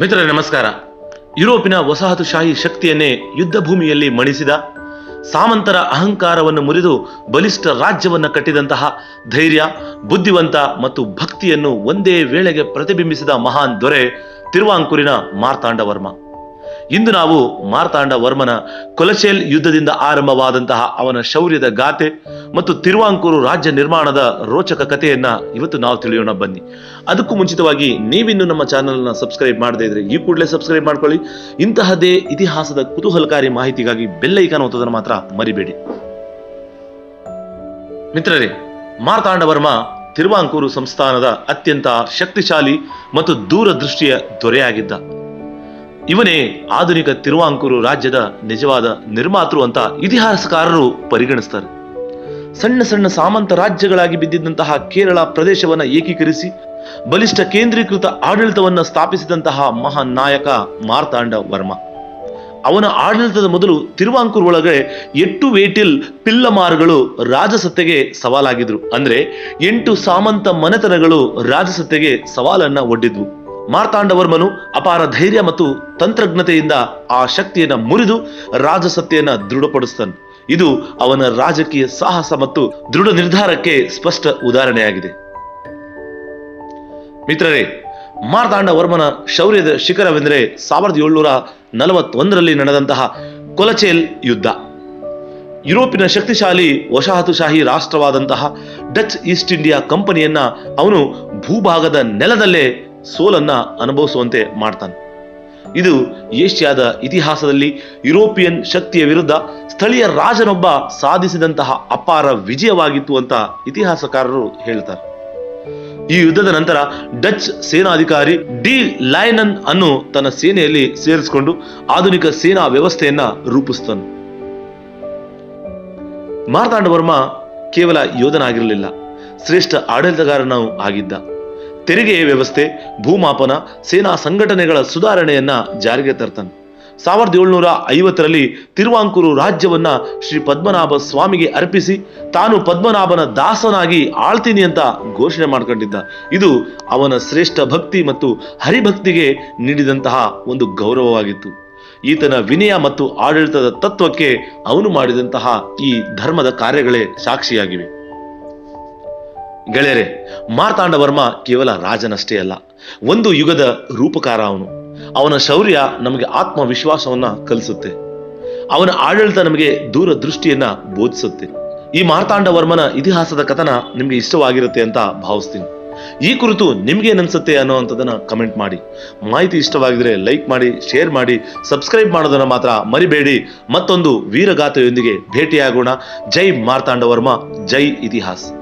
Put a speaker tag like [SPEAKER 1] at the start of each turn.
[SPEAKER 1] ಮಿತ್ರರೇ, ನಮಸ್ಕಾರ. ಯುರೋಪಿನ ವಸಾಹತುಶಾಹಿ ಶಕ್ತಿಯನ್ನೇ ಯುದ್ಧ ಭೂಮಿಯಲ್ಲಿ ಮಣಿಸಿದ ಸಾಮಂತರ ಅಹಂಕಾರವನ್ನು ಮುರಿದು ಬಲಿಷ್ಠ ರಾಜ್ಯವನ್ನು ಕಟ್ಟಿದಂತಹ ಧೈರ್ಯ, ಬುದ್ಧಿವಂತ ಮತ್ತು ಭಕ್ತಿಯನ್ನು ಒಂದೇ ವೇಳೆಗೆ ಪ್ರತಿಬಿಂಬಿಸಿದ ಮಹಾನ್ ದೊರೆ ತಿರುವಾಂಕೂರಿನ ಮಾರ್ತಾಂಡವರ್ಮ. ಇಂದು ನಾವು ಮಾರ್ತಾಂಡ ವರ್ಮನ ಕೊಲಚೇಲ್ ಯುದ್ಧದಿಂದ ಆರಂಭವಾದಂತಹ ಅವನ ಶೌರ್ಯದ ಗಾಥೆ ಮತ್ತು ತಿರುವಾಂಕೂರು ರಾಜ್ಯ ನಿರ್ಮಾಣದ ರೋಚಕ ಕಥೆಯನ್ನ ಇವತ್ತು ನಾವು ತಿಳಿಯೋಣ ಬನ್ನಿ. ಅದಕ್ಕೂ ಮುಂಚಿತವಾಗಿ ನೀವಿನ್ನು ನಮ್ಮ ಚಾನೆಲ್ನ ಸಬ್ಸ್ಕ್ರೈಬ್ ಮಾಡದೇ ಇದ್ರೆ ಈ ಕೂಡಲೇ ಸಬ್ಸ್ಕ್ರೈಬ್ ಮಾಡ್ಕೊಳ್ಳಿ. ಇಂತಹದೇ ಇತಿಹಾಸದ ಕುತೂಹಲಕಾರಿ ಮಾಹಿತಿಗಾಗಿ ಬೆಲ್ಲ ಐಕಾನ್ ಒತ್ತೋದನ್ನು ಮಾತ್ರ ಮರಿಬೇಡಿ. ಮಿತ್ರರೇ ಮಾರ್ತಾಂಡವರ್ಮ ತಿರುವಾಂಕೂರು ಸಂಸ್ಥಾನದ ಅತ್ಯಂತ ಶಕ್ತಿಶಾಲಿ ಮತ್ತು ದೂರದೃಷ್ಟಿಯ ದೊರೆಯಾಗಿದ್ದ. ಇವನೇ ಆಧುನಿಕ ತಿರುವಾಂಕೂರು ರಾಜ್ಯದ ನಿಜವಾದ ನಿರ್ಮಾತೃ ಅಂತ ಇತಿಹಾಸಕಾರರು ಪರಿಗಣಿಸ್ತಾರೆ. ಸಣ್ಣ ಸಣ್ಣ ಸಾಮಂತ ರಾಜ್ಯಗಳಾಗಿ ಬಿದ್ದಿದ್ದಂತಹ ಕೇರಳ ಪ್ರದೇಶವನ್ನು ಏಕೀಕರಿಸಿ, ಬಲಿಷ್ಠ ಕೇಂದ್ರೀಕೃತ ಆಡಳಿತವನ್ನು ಸ್ಥಾಪಿಸಿದಂತಹ ಮಹಾನ್ ನಾಯಕ ಮಾರ್ತಾಂಡ ವರ್ಮ. ಅವನ ಆಡಳಿತದ ಮೊದಲು ತಿರುವಾಂಕೂರು ಒಳಗೆ ಎಟ್ಟು ವೇಟಿಲ್ ಪಿಲ್ಲಮಾರುಗಳು ರಾಜಸತ್ತೆಗೆ ಸವಾಲಾಗಿದ್ರು. ಅಂದ್ರೆ ಎಂಟು ಸಾಮಂತ ಮನೆತನಗಳು ರಾಜಸತ್ತೆಗೆ ಸವಾಲನ್ನ ಒಡ್ಡಿದ್ವು. ಮಾರ್ತಾಂಡವರ್ಮನು ಅಪಾರ ಧೈರ್ಯ ಮತ್ತು ತಂತ್ರಜ್ಞತೆಯಿಂದ ಆ ಶಕ್ತಿಯನ್ನ ಮುರಿದು ರಾಜಸತ್ತೆಯನ್ನು ದೃಢಪಡಿಸ್ತಾನೆ ಇದು ಅವನ ರಾಜಕೀಯ ಸಾಹಸ ಮತ್ತು ದೃಢ ನಿರ್ಧಾರಕ್ಕೆ ಸ್ಪಷ್ಟ ಉದಾಹರಣೆಯಾಗಿದೆ. ಮಿತ್ರರೇ, ಮಾರ್ತಾಂಡವರ್ಮನ ಶೌರ್ಯದ ಶಿಖರವೆಂದರೆ ಸಾವಿರದ ಏಳ್ನೂರ ನಲವತ್ತೊಂದರಲ್ಲಿ ನಡೆದಂತಹ ಕೊಲಚೇಲ್ ಯುದ್ಧ. ಯುರೋಪಿನ ಶಕ್ತಿಶಾಲಿ ವಸಾಹತುಶಾಹಿ ರಾಷ್ಟ್ರವಾದಂತಹ ಡಚ್ ಈಸ್ಟ್ ಇಂಡಿಯಾ ಕಂಪನಿಯನ್ನ ಅವನು ಭೂಭಾಗದ ನೆಲದಲ್ಲೇ ಸೋಲನ್ನ ಅನುಭವಿಸುವಂತೆ ಮಾಡ್ತಾನೆ. ಇದು ಏಷ್ಯಾದ ಇತಿಹಾಸದಲ್ಲಿ ಯುರೋಪಿಯನ್ ಶಕ್ತಿಯ ವಿರುದ್ಧ ಸ್ಥಳೀಯ ರಾಜನೊಬ್ಬ ಸಾಧಿಸಿದಂತಹ ಅಪಾರ ವಿಜಯವಾಗಿತ್ತು ಅಂತ ಇತಿಹಾಸಕಾರರು ಹೇಳ್ತಾರೆ. ಈ ಯುದ್ಧದ ನಂತರ ಡಚ್ ಸೇನಾಧಿಕಾರಿ ಡಿ ಲೈನನ್ ಅನ್ನು ತನ್ನ ಸೇನೆಯಲ್ಲಿ ಸೇರಿಸಿಕೊಂಡು ಆಧುನಿಕ ಸೇನಾ ವ್ಯವಸ್ಥೆಯನ್ನ ರೂಪಿಸ್ತಾನೆ. ಮಾರ್ತಾಂಡವರ್ಮ ಕೇವಲ ಯೋಧನಾಗಿರಲಿಲ್ಲ, ಶ್ರೇಷ್ಠ ಆಡಳಿತಗಾರನೂ ಆಗಿದ್ದ. ತೆರಿಗೆ ವ್ಯವಸ್ಥೆ, ಭೂಮಾಪನ, ಸೇನಾ ಸಂಘಟನೆಗಳ ಸುಧಾರಣೆಯನ್ನ ಜಾರಿಗೆ ತರ್ತಾನೆ. ಸಾವಿರದ ಏಳ್ನೂರ ಐವತ್ತರಲ್ಲಿ ತಿರುವಾಂಕೂರು ರಾಜ್ಯವನ್ನ ಶ್ರೀ ಪದ್ಮನಾಭ ಸ್ವಾಮಿಗೆ ಅರ್ಪಿಸಿ ತಾನು ಪದ್ಮನಾಭನ ದಾಸನಾಗಿ ಆಳ್ತೀನಿ ಅಂತ ಘೋಷಣೆ ಮಾಡ್ಕೊಂಡಿದ್ದ. ಇದು ಅವನ ಶ್ರೇಷ್ಠ ಭಕ್ತಿ ಮತ್ತು ಹರಿಭಕ್ತಿಗೆ ನೀಡಿದಂತಹ ಒಂದು ಗೌರವವಾಗಿತ್ತು. ಈತನ ವಿನಯ ಮತ್ತು ಆಡಳಿತದ ತತ್ವಕ್ಕೆ ಅವನು ಮಾಡಿದಂತಹ ಈ ಧರ್ಮದ ಕಾರ್ಯಗಳೇ ಸಾಕ್ಷಿಯಾಗಿವೆ. ಗೆಳೆಯರೆ, ಮಾರ್ತಾಂಡವರ್ಮ ಕೇವಲ ರಾಜನಷ್ಟೇ ಅಲ್ಲ. ಒಂದು ಯುಗದ ರೂಪಕಾರ ಅವನು. ಅವನ ಶೌರ್ಯ ನಮಗೆ ಆತ್ಮವಿಶ್ವಾಸವನ್ನ ಕಲಿಸುತ್ತೆ. ಅವನ ಆಡಳಿತ ನಮಗೆ ದೂರದೃಷ್ಟಿಯನ್ನ ಬೋಧಿಸುತ್ತೆ. ಈ ಮಾರ್ತಾಂಡವರ್ಮನ ಇತಿಹಾಸದ ಕಥನ ನಿಮ್ಗೆ ಇಷ್ಟವಾಗಿರುತ್ತೆ ಅಂತ ಭಾವಿಸ್ತೀನಿ. ಈ ಕುರಿತು ನಿಮ್ಗೆ ಏನನ್ಸುತ್ತೆ ಅನ್ನೋವಂಥದ್ದನ್ನ ಕಮೆಂಟ್ ಮಾಡಿ. ಮಾಹಿತಿ ಇಷ್ಟವಾಗಿದ್ರೆ ಲೈಕ್ ಮಾಡಿ ಶೇರ್ ಮಾಡಿ ಸಬ್ಸ್ಕ್ರೈಬ್ ಮಾಡೋದನ್ನ ಮಾತ್ರ ಮರಿಬೇಡಿ. ಮತ್ತೊಂದು ವೀರಗಾಥೆಯೊಂದಿಗೆ ಭೇಟಿಯಾಗೋಣ. ಜೈ ಮಾರ್ತಾಂಡವರ್ಮ, ಜೈ ಇತಿಹಾಸ್.